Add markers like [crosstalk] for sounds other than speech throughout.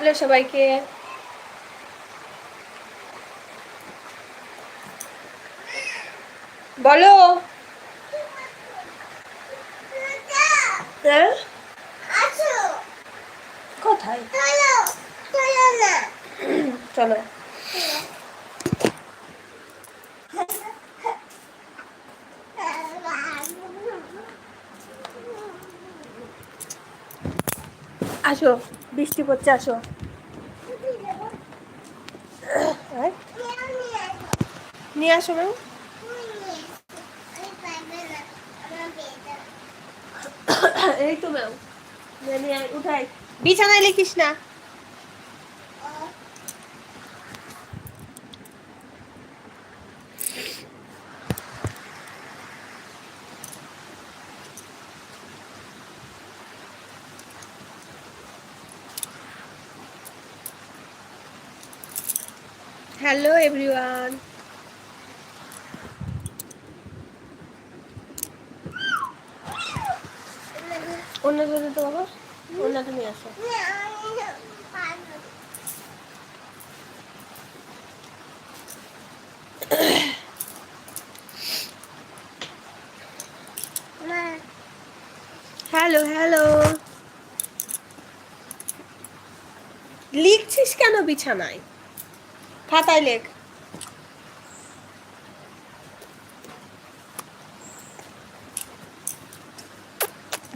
Hello সবাইকে। বলো। হ্যাঁ? কোথায়? চলো। আসো। বৃষ্টি পড়ছে আসো। হ্যাঁ? নিয়ে আসো ম্যাম এই তো ম্যাম উঠাই। বিছানায় লিখিস না। Hello everyone. অন্য জন্য তো বাবা? অন্য তুমি আসো। Hello hello. লিখছিস কেন বিছানায়? খাতায় লেখ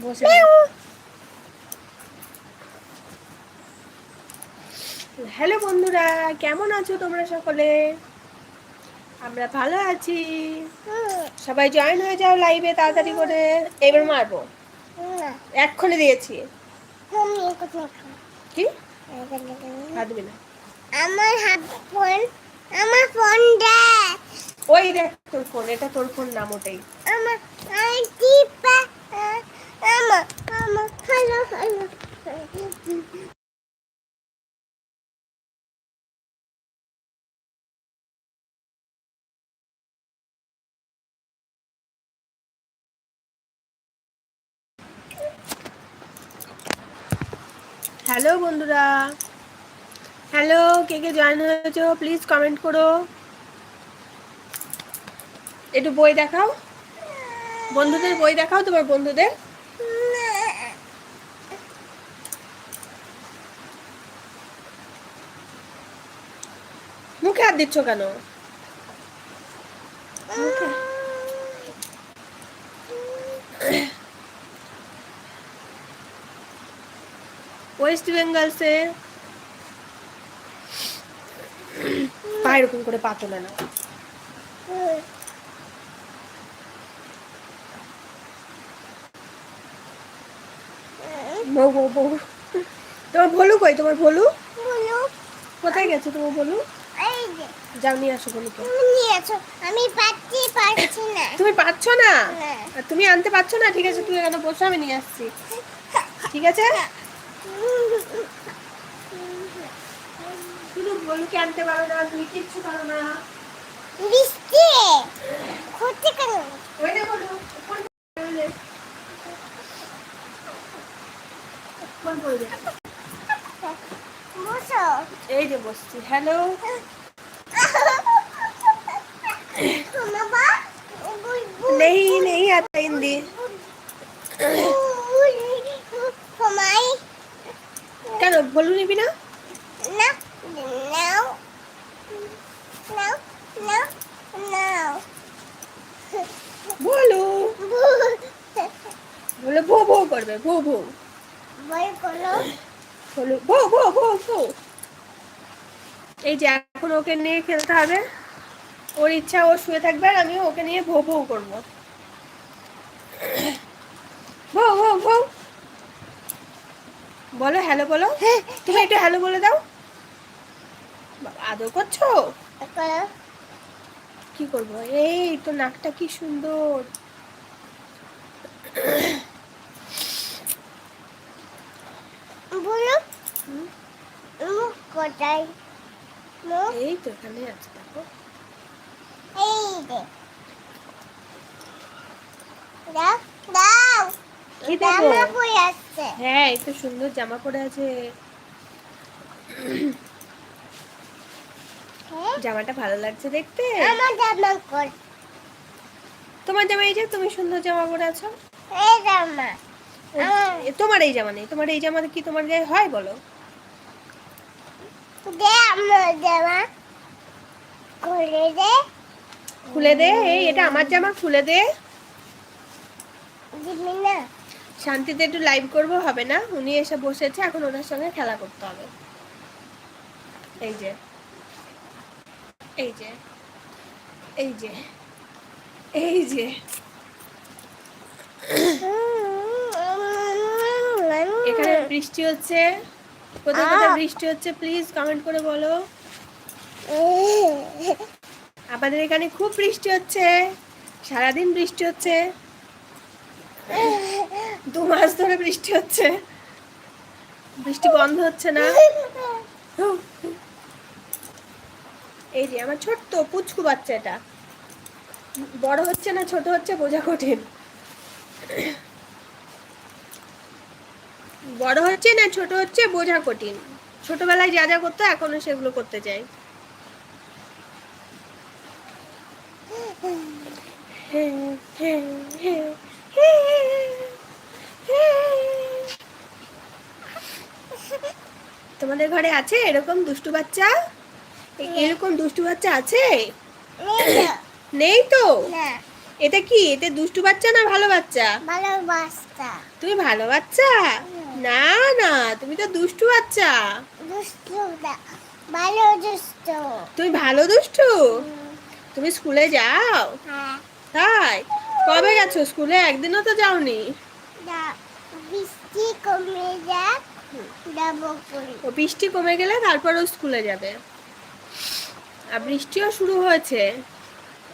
বসে হ্যালো বন্ধুরা কেমন আছো তোমরা সকলে? আমরা ভালো আছি। সবাই জয়েন হয়ে যাও লাইভে তাড়াতাড়ি করে। এবার মারবো। এক্ষুনি দিয়েছি। কি? হাত না। আমার হাত ফোন আমার ফোন দে ওই দেখ তোর ফোন এটা তোর ফোন নাম ওটাই। আমার টিপা আমার আমার হ্যালো হ্যালো হ্যালো বন্ধুরা। হ্যালো কে কে জয়েন হয়েছো? প্লিজ কমেন্ট করো। একটু বই দেখাও। বন্ধুদের বই দেখাও, তোমার বন্ধুদের। মুখে হাত দিচ্ছ কেন? ওয়েস্ট বেঙ্গল সে পা এরকম করে পা তোলে না। বউ বউ বউ। তোমার ভলু কই? তোমার ভলু? কোথায় গেছে তোমার ভলু? যাও নিয়ে আসো ভলুকে। আমি পাচ্ছি পারছি না। তুমি পাচ্ছ না? না। তুমি আনতে পারছ না? ঠিক আছে তুই এখানে বসে আমি নিয়ে আসছি। ঠিক আছে? গোলুকে আনতে পারো না তুমি কিচ্ছু পারো না বৃষ্টি ওই এই যে বসছি হ্যালো নেই নেই আতা হিন্দি কেন বলুন নিবি না করবে ভো ভো ভো ভো ভো ভো এই যে এখন ওকে নিয়ে খেলতে হবে। ওর ইচ্ছা ও শুয়ে থাকবে আর আমি ওকে নিয়ে ভো ভো করব। ভো ভো ভো বলো হ্যালো বলো। তুমি একটু হ্যালো বলে দাও। বাবা, আদর করছ? করো কি করব? এই তো নাকটা কি সুন্দর বলো মুখ কোথায় এই তো এখানে আছে দেখো। এই যে। দাও দাও। কি দেবো? জামা পরে আসছে হ্যাঁ এই তো সুন্দর জামা পরে আছে। হ্যাঁ? জামাটা ভালো লাগছে দেখতে? আমার জামা তোমার জামা এই যে তুমি সুন্দর জামা পরে আছো। এই জামা। আমার- তোমার এই জামা নেই। তোমার এই জামা কি তোমার গায়ে হয় বলো? দে খুলে দে খুলে দে এই এটা আমার জামা খুলে দে শান্তিতে একটু লাইভ করব হবে না উনি এসে বসেছে এখন ওনার সঙ্গে খেলা করতে হবে এই যে এই যে এই যে এই যে এখানে বৃষ্টি হচ্ছে কোথায় কোথায় বৃষ্টি হচ্ছে প্লিজ কমেন্ট করে বলো। আমাদের এখানে খুব বৃষ্টি হচ্ছে সারাদিন বৃষ্টি হচ্ছে। দু মাস ধরে বৃষ্টি হচ্ছে। বৃষ্টি বন্ধ হচ্ছে না। এই যে আমার ছোট্ট পুচকু বাচ্চা এটা বড় হচ্ছে না ছোট হচ্ছে বোঝা কঠিন। বড় হচ্ছে না ছোট হচ্ছে বোঝা কঠিন। ছোটবেলায় যা যা করতো এখনও সেগুলো করতে চাই। তোমাদের ঘরে আছে এরকম দুষ্টু বাচ্চা? এরকম দুষ্টু বাচ্চা আছে? নেই তো। [coughs] এটা কি? এতে দুষ্টু বাচ্চা না ভালো বাচ্চা? ভালোবাসা তুমি ভালো বাচ্চা? না না তুমি তো দুষ্টু বাচ্চা। দুষ্টু না ভালো দুষ্ট। তুমি ভালো দুষ্টু? তুমি স্কুলে যাও? হ্যাঁ। তাই? কবে গেছো স্কুলে? একদিনও তো যাওনি? বৃষ্টি কমে যাক ও বৃষ্টি কমে গেলে তারপর ও স্কুলে যাবে। আর বৃষ্টিও শুরু হয়েছে।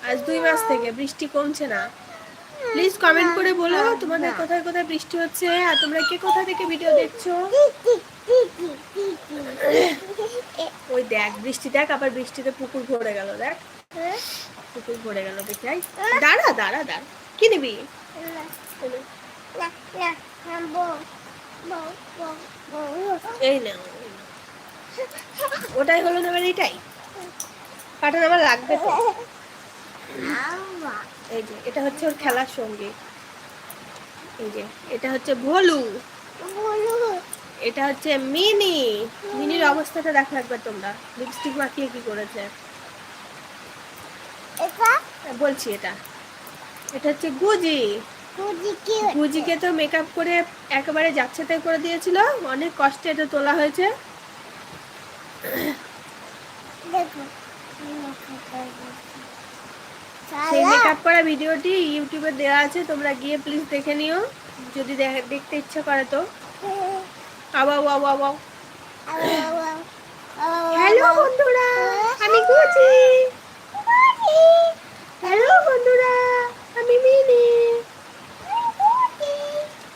আজ দুই মাস থেকে বৃষ্টি কমছে না। প্লিজ কমেন্ট করে বলো তোমাদের কোথায় কোথায় বৃষ্টি হচ্ছে আর তোমরা কে কোথা থেকে ভিডিও দেখছ? ওই দেখ বৃষ্টি দেখ আবার বৃষ্টিতে পুকুর ভরে গেল দেখ। পুকুর ভরে গেল দেখি আই। দাঁড়া দাঁড়া দাঁড়া। কি নিবি এই না ওটাই হলো না এবার এইটাই পাঠান আমার লাগবে তো। এই যে এটা হচ্ছে ওর খেলার সঙ্গী। এই যে এটা হচ্ছে ভলু। এটা হচ্ছে মিনি। মিনির অবস্থাটা দেখো একবার তোমরা। লিপস্টিক মাখিয়ে কি করেছে? বলছি এটা। এটা হচ্ছে গুজি। গুজিকে তো মেকআপ করে একেবারে যাচ্ছে তাই করে দিয়েছিল। অনেক কষ্টে এটা তোলা হয়েছে। সেই মেকআপ করা ভিডিওটি ইউটিউবে দেওয়া আছে তোমরা গিয়ে প্লিজ দেখে নিও যদি দেখতে ইচ্ছা করে তো। আবা আবা আবা হ্যালো বন্ধুরা আমি গুজি হ্যালো বন্ধুরা আমি মিনি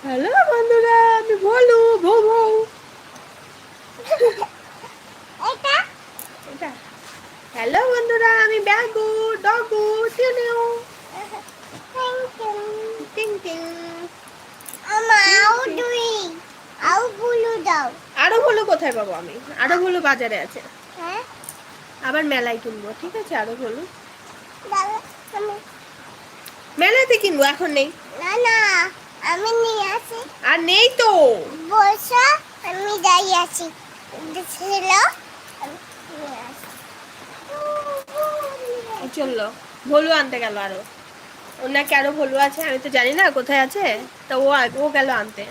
হ্যালো বন্ধুরা আমি ভলু ভৌ ভৌ এটা? হ্যালো বন্ধুরা আমি ব্যাগু। আরও ভলু কোথায় পাবো আমি? আরও ভলু বাজারে আছে। আবার মেলায় কিনবো ঠিক আছে? আরও ভলু মেলাতে কিনবো এখন নেই। না না আমি নিয়ে আসি। আর নেই তো। বসা আমি যাই আছি ছিল। আসি। চলল ভলু আনতে গেল আরও। ওর নাকি আরও ভলু আছে, আমি তো জানি না কোথায় আছে। তা ও ও গেল আনতে।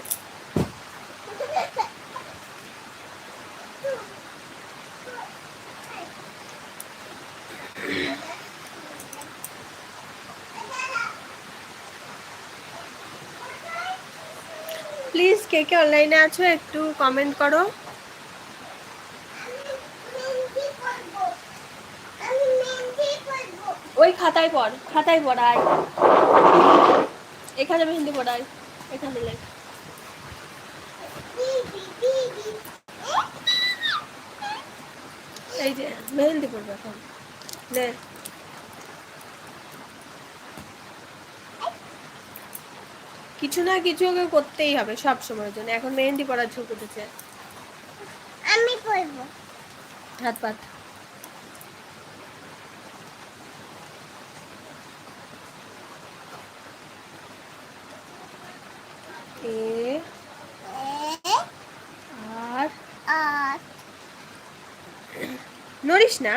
প্লিজ কে কে অনলাইনে আছো একটু কমেন্ট করো মেহেন্দি করব। আমি মেহেন্দি করব। ওই খাতায় পড় খাতায় পড়াই এখানে মেহেন্দি পড়াই এখানে লেখ। এই যে মেহেন্দি পড়বে এখন। নে। কিছু না কিছু ওকে করতেই হবে সব সময়ের জন্য। এখন মেহেন্দি পড়ার ঝোঁক উঠেছে। আমি করব হাত পাত এ আর আর নড়িস না?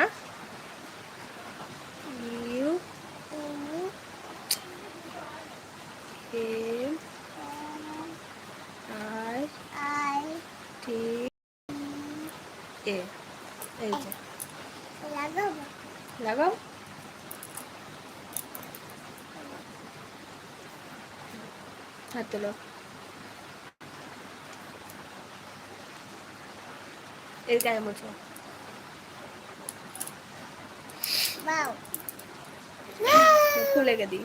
U M I I T এ এই যে। লাগাবো লাগাও। হাত তোলো। এর গায়ে মোছো বাউ খুলে দিই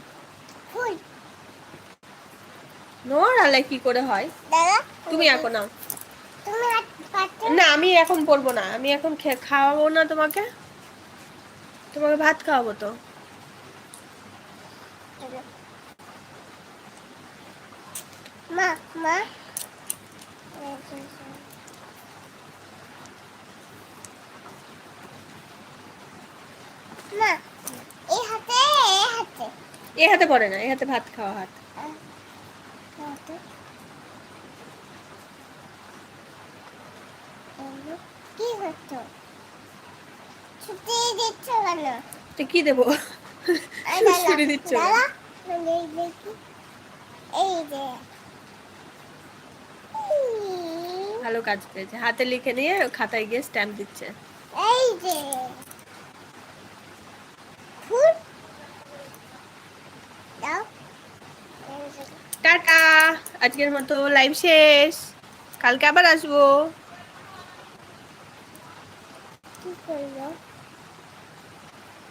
ফুল নোর আলাই কি করে হয় তুমি আঁকো নাও না আমি এখন পড়ব না আমি এখন খাওয়াবো না তোমাকে তোমাকে ভাত খাওয়াবো তো মা মা মা এই হাতে এই হাতে। এ হাতে পড়ে না এ হাতে ভাত খাওয়া হাত। কি হতো? ছুটি দিচ্ছ কেন? তো কি দেবো? এই ছুরি দিচ্ছ এই যে ভালো কাজ পেয়েছে। হাতে লিখে নিয়ে খাতায় গিয়ে স্ট্যাম্প দিচ্ছে। এই যে ফুল দাও এই যে, টাটা আজকের মতো লাইভ শেষ। কালকে আবার আসব। কি করল?